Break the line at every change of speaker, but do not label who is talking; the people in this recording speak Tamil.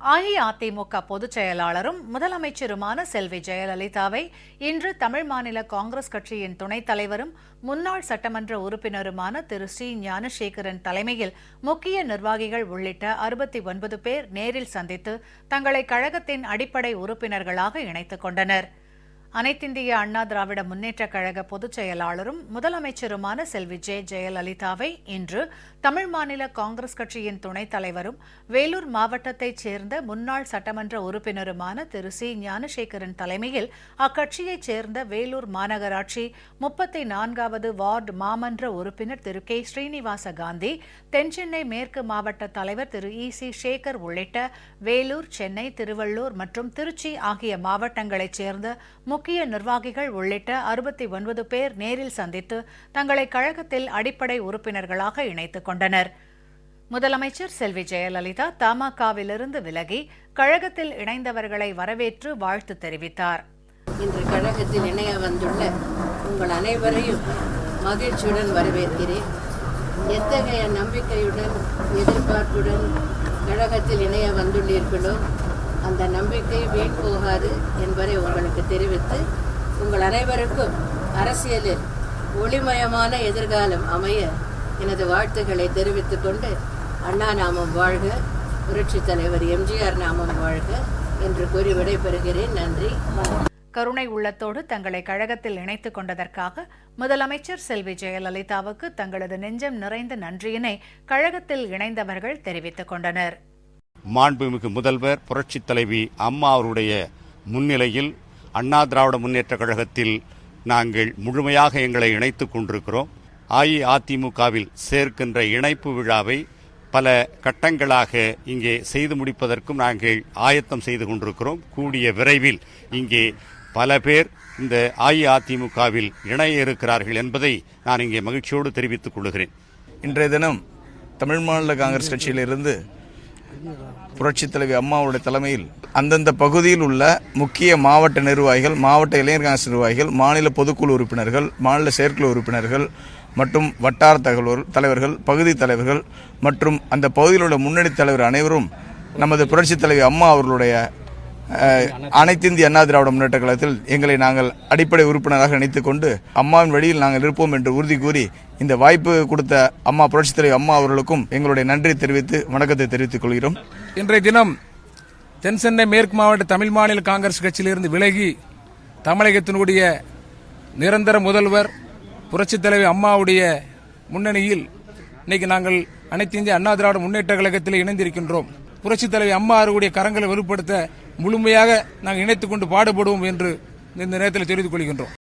அஇஅதிமுக பொதுச் செயலாளரும் முதலமைச்சருமான செல்வி ஜெயலலிதாவை இன்று தமிழ் மாநில காங்கிரஸ் கட்சியின் துணைத் தலைவரும் முன்னாள் சட்டமன்ற உறுப்பினருமான திரு. சி. ஞானசேகரன் தலைமையில் முக்கிய நிர்வாகிகள் உள்ளிட்ட அறுபத்தி ஒன்பது பேர் நேரில் சந்தித்து தங்களை கழகத்தின் அடிப்படை உறுப்பினர்களாக இணைத்துக் கொண்டனர். அனைத்திந்திய அண்ணா திராவிட முன்னேற்றக் கழக பொதுச் செயலாளரும் முதலமைச்சருமான செல்வி ஜே ஜெயலலிதாவை இன்று தமிழ் மாநில காங்கிரஸ் கட்சியின் துணைத் தலைவரும் வேலூர் மாவட்டத்தைச் சேர்ந்த முன்னாள் சட்டமன்ற உறுப்பினருமான திரு சி. ஞானசேகரன் தலைமையில் அக்கட்சியைச் சேர்ந்த வேலூர் மாநகராட்சி முப்பத்தி நான்காவது வார்டு மாமன்ற உறுப்பினர் திரு கே. ஸ்ரீனிவாச காந்தி தென்சென்னை மேற்கு மாவட்ட தலைவர் திரு இ. சி. சேகர் உள்ளிட்ட வேலூர் சென்னை திருவள்ளூர் மற்றும் திருச்சி ஆகிய மாவட்டங்களைச் சேர்ந்த முக்கிய நிர்வாகிகள் உள்ளிட்ட அறுபத்தி ஒன்பது பேர் நேரில் சந்தித்து தங்களை கழகத்தில் அடிப்படை உறுப்பினர்களாக இணைத்துக் கொண்டனர். முதலமைச்சர் செல்வி ஜெயலலிதா தமாகவிலிருந்து விலகி கழகத்தில் இணைந்தவர்களை வரவேற்று வாழ்த்து தெரிவித்தார்.
இன்று கழகத்தில் இணைய வந்துள்ள உங்கள் அனைவரையும் மகிழ்ச்சியுடன் வரவேற்கிறேன். எத்தகைய நம்பிக்கையுடன் எதிர்பார்ப்புடன் கழகத்தில் இணைய வந்துள்ளீர்களோ அந்த நம்பிக்கை வீண் போகாது என்பதை உங்களுக்கு தெரிவித்து உங்கள் அனைவருக்கும் அரசியலில் ஒளிமயமான எதிர்காலம் அமைய எனது வாழ்த்துக்களை தெரிவித்துக் கொண்டு அண்ணா நாமம் வாழ்க புரட்சி தலைவர் எம்ஜிஆர் நாமம் வாழ்க என்று கூறி விடைபெறுகிறேன். நன்றி.
கருணை உள்ளத்தோடு தங்களை கழகத்தில் இணைத்துக் கொண்டதற்காக முதலமைச்சர் செல்வி ஜெயலலிதாவுக்கு தங்களது நெஞ்சம் நிறைந்த நன்றியினை கழகத்தில் இணைந்தவர்கள் தெரிவித்துக் கொண்டனர்.
மாண்புமிகு முதல்வர் புரட்சித் தலைவி அம்மா அவருடைய முன்னிலையில் அண்ணா திராவிட முன்னேற்றக் கழகத்தில் நாங்கள் முழுமையாக எங்களை இணைத்துக் கொண்டிருக்கிறோம். அஇஅதிமுகவில் சேர்க்கின்ற இணைப்பு விழாவை பல கட்டங்களாக இங்கே செய்து முடிப்பதற்கும் நாங்கள் ஆயத்தம் செய்து கொண்டிருக்கிறோம். கூடிய விரைவில் இங்கே பல பேர் இந்த அஇஅதிமுகவில் இணைய இருக்கிறார்கள் என்பதை நான் இங்கே மகிழ்ச்சியோடு தெரிவித்துக் கொள்கிறேன்.
இன்றைய தினம் தமிழ் மாநில காங்கிரஸ் கட்சியிலிருந்து புரட்சித் தலைவி அம்மாவுடைய தலைமையில் அந்தந்த பகுதியில் உள்ள முக்கிய மாவட்ட நிர்வாகிகள் மாவட்ட இளைஞர் காங்கிரஸ் நிர்வாகிகள் மாநில பொதுக்குழு உறுப்பினர்கள் மாநில செயற்குழு உறுப்பினர்கள் மற்றும் வட்டார தகவல் தலைவர்கள் பகுதி தலைவர்கள் மற்றும் அந்த பகுதியில் உள்ள முன்னணி தலைவர் அனைவரும் நமது புரட்சித் தலைவி அம்மா அவர்களுடைய அனைத்திந்திய அண்ணா திராவிட முன்னேற்ற கழகத்தில் எங்களை நாங்கள் அடிப்படை உறுப்பினராக இணைத்துக் கொண்டு அம்மாவின் வழியில் நாங்கள் இருப்போம் என்று உறுதி கூறி இந்த வாய்ப்பு கொடுத்த அம்மா புரட்சித்தலை அம்மா அவர்களுக்கும் எங்களுடைய நன்றி தெரிவித்து வணக்கத்தை தெரிவித்துக் கொள்கிறோம்.
இன்றைய தினம் தென்சென்னை மேற்கு மாவட்ட தமிழ் மாநில காங்கிரஸ் கட்சியிலிருந்து விலகி தமிழகத்தினுடைய நிரந்தர முதல்வர் புரட்சித் தலைவி அம்மாவுடைய முன்னணியில் இன்னைக்கு நாங்கள் அனைத்து இந்திய அண்ணா திராவிட முன்னேற்ற கழகத்தில் இணைந்திருக்கின்றோம். புரட்சித் தலைவி அம்மா அவர்களுடைய கரங்களை வலுப்படுத்த முழுமையாக நாங்கள் இணைத்துக் கொண்டு பாடுபடுவோம் என்று இந்த நேரத்தில் தெரிவித்துக் கொள்கின்றோம்.